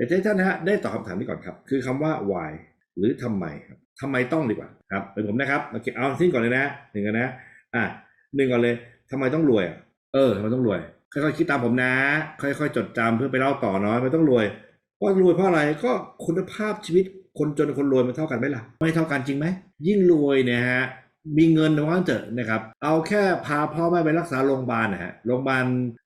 อยากจะให้ท่านนะฮะได้ตอบคำถามนี้ก่อนครับ คือคำว่า why หรือทำไมครับทำไมต้องดีกว่าครับเป็นผมนะครับโอเคเอาทิ้งก่อนเลยนะหนึ่งกันนะอะหนึ่งก่อนเลยทำไมต้องรวยเออทำไมต้องรวย ค่อยๆคิดตามผมนะ ค่อยๆจดจำเพื่อไปเล่าต่อเนาะไม่ต้องรวยเพรารวยเพราะอะไรก็คุณภาพชีวิตคนจนคนรวยมันเท่ากันไหมล่ะ ไม่เท่ากันจริงไหม ยิ่งรวยเนี่ยฮะมีเงินว่างเถอะนะครับ เอาแค่พาพ่อแม่ไปรักษาโรงพยาบาลนะฮะโรงพยาบาล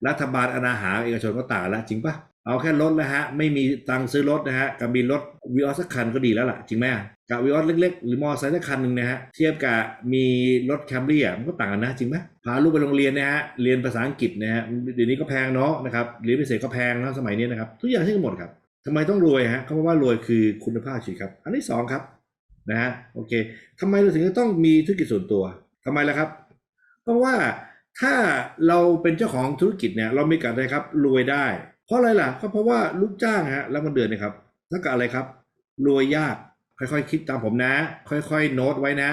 รัฐบาลอนาหาเอกชนก็ต่างแล้วจริงปะ เอาแค่รถนะฮะ ไม่มีตังค์ซื้อรถนะฮะกับมีรถวีออสสักคันก็ดีแล้วล่ะ จริงไหมกับวีออสเล็กๆ หรือมอไซค์สักคันหนึ่งนะฮะเทียบกับมีรถแคมรี่อะมันก็ต่างกันนะ จริงไหมพาลูกไปโรงเรียนนะฮะเรียนภาษาอังกฤษนะฮะเดี๋ยวนี้ก็แพงเนาะนะครับเรียนพิเศษก็แพงนะสมัยนี้นะครับทุกอย่างใช่กันหมดครับทำไมต้องรวยฮะเขาบอกว่ารวยคือคุณภาพชีวิตครับ อันที่สองครับนะฮะโอเคทำไมเราถึงจะต้องมีธุรกิจส่วนตัวทำไมล่ะครับ เพราะว่าถ้าเราเป็นเจ้าของธุรกิจเนี่ยเรามีการอะไรครับรวยได้ เพราะอะไรล่ะก็เพราะว่าลูกจ้างฮะแล้วมันเดือนนะครับถ้ากับอะไรครับรวยยากค่อยๆคิดตามผมนะ ค่อยๆ โน้ตไว้นะ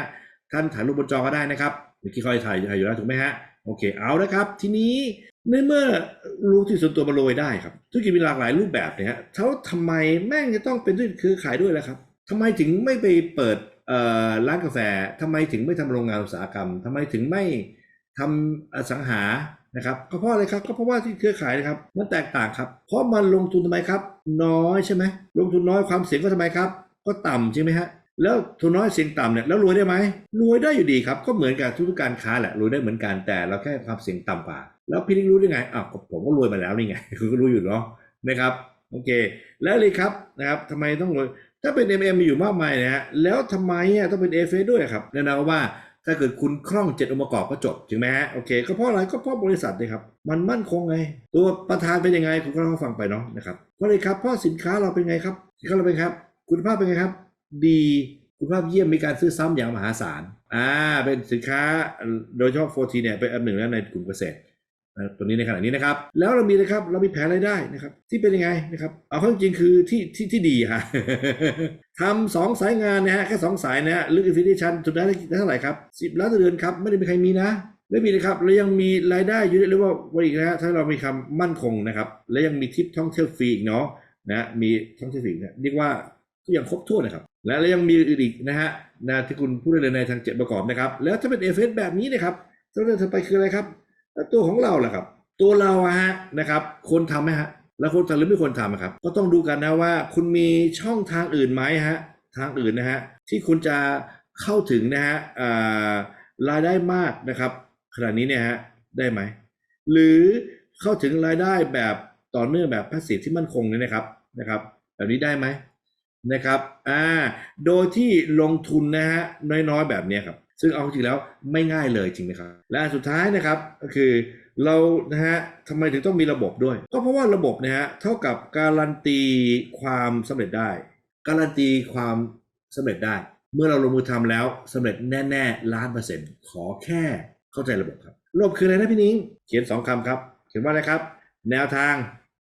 ท่านถ่ายรูปบนจอก็ได้นะครับเมื่อกี้ค่อยถ่ายถ่ายอยู่แล้วถูกไหมฮะโอเคเอาละครับ ทีนี้ในเมื่อรู้ที่ส่วนตัวมารวยได้ครับธุรกิจมีหลากหลายรูปแบบเนี่ยฮะเขาทำไมแม่งจะต้องเป็นธุรกิจคือขายด้วยล่ะครับทำไมถึงไม่ไปเปิดร้านกาแฟทำไมถึงไม่ทำโรงงานอุตสาหกรรมทำไมถึงไม่ทำอสังหา นะครับก็เพราะอะไรครับก็เพราะว่าที่เครือข่ายนะครับมันแตกต่างครับ เพราะมันลงทุนทำไมครับ น้อยใช่ไหมลงทุนน้อยความเสี่ยงก็ทำไมครับ ก็ต่ำใช่ไหมฮะแล้วทุนน้อยเสี่ยงต่ำเนี่ยแล้วรวยได้ไหมรวยได้อยู่ดีครับก็เหมือนกับทุกๆการค้าแหละรวยได้เหมือนกันแต่เราแค่ความเสี่ยงต่ำกว่า แล้วพี่ลิงรู้ได้ไงอ้าวผมก็รวยมาแล้วนี่ไงคือก็รู้อยู่เนาะนะครับโอเค แล้วเลยครับนะครับทำไมต้องรวยถ้าเป็น MM มีอยู่มากมายนะฮะแล้วทำไมอะต้องเป็น FA ด้วยครับแน่นอนว่า ถ้าเกิดคุณคล่องเจ็ดองค์ประกอบก็จบถึงไหมฮะโอเคก็เพราะอะไรก็เพราะบริษัทนะครับ มันมั่นคงไง ตัวประธานเป็นยังไงคุณก็ต้องฟังไปเนาะนะครับเพราะเลยครับเพราะสินค้าเราเป็นไงครับสินค้าเราเป็นครับ คุณภาพเป็นไงครับ ดีคุณภาพเยี่ยมมีการซื้อซ้ำอย่างมหาศาลอ่าเป็นสินค้าโดยเฉพาะโฟทีเนี่ยเป็นอันหนึ่งแล้วในกลุ่มเกษตร ตัวนี้ในขณะนี้นะครับ แล้วเรามีนะครับเรามีแผนรายได้นะครับ ที่เป็นยังไงนะครับ เอาเข้าจริงคือที่ที่ที่ดีฮะทำสองสายงานนะฮะแค่สองสายนะฮะลึกอินฟินิชันสุดท้ายได้เท่าไหร่ครับสิบล้านต่อเดือนครับไม่ได้มีใครมีนะไม่มีนะครับแล้วยังมีรายได้อยู่ด้วยเรียกว่าวันอีกนะฮะถ้าเรามีคำมั่นคงนะครับ และยังมีทริปท่องเที่ยวฟรีอีกเนาะนะมีท่องเที่ยวฟรีเนี่ยเรียกว่าทุกอย่างครบถ้วนนะครับ และแล้วยังมีอื่นอีกนะฮะนะที่คุณพูดได้เลยในทางเจ็ดประกอบนะครับ แล้วถ้าเป็นเอฟเอแบบนี้นะครับตัวเรื่องถัดไปคืออะไรครับ ตัวของเราล่ะครับ ตัวเราฮะนะครับคนทำไหมฮะ แล้วคนทำหรือไม่ควรทำครับ ก็ต้องดูกันนะว่า คุณมีช่องทางอื่นไหมฮะทางอื่นนะฮะที่คุณจะเข้าถึงนะฮะรายได้มากนะครับขนาดนี้เนี่ยฮะได้ไหม หรือเข้าถึงรายได้แบบต่อเนื่องแบบพาสซีที่มั่นคงเนี่ยนะครับนะครับแบบนี้ได้ไหมนะครับอ่าโดยที่ลงทุนนะฮะน้อยๆแบบนี้ครับ ซึ่งเอาจริงๆแล้วไม่ง่ายเลยจริงไหมครับ และอันสุดท้ายนะครับก็คือเรานะฮะทำไมถึงต้องมีระบบด้วย ก็เพราะว่าระบบนะฮะเท่ากับการันตีความสำเร็จได้ การันตีความสำเร็จได้ เมื่อเราลงมือทำแล้วสำเร็จแน่ๆล้านเปอร์เซ็นต์ขอแค่เข้าใจระบบครับระบบคืออะไรนะพี่นิ้งเขียนสองคำครับ เขียนว่าอะไรครับ แนวทาง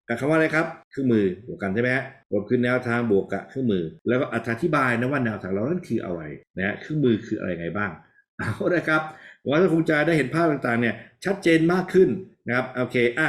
กับคำว่าอะไรครับเครื่องมือบวกกันใช่ไหมฮะระบบคือแนวทางบวกกับเครื่องมือ แล้วก็อธิบายนะว่าแนวทางเรานั้นคืออะไรนะฮะเครื่องมือคืออะไรไงบ้าง เอาละครับหวังว่าคงจะได้เห็นภาพต่างๆเนี่ยชัดเจนมากขึ้นนะครับโอเคอะ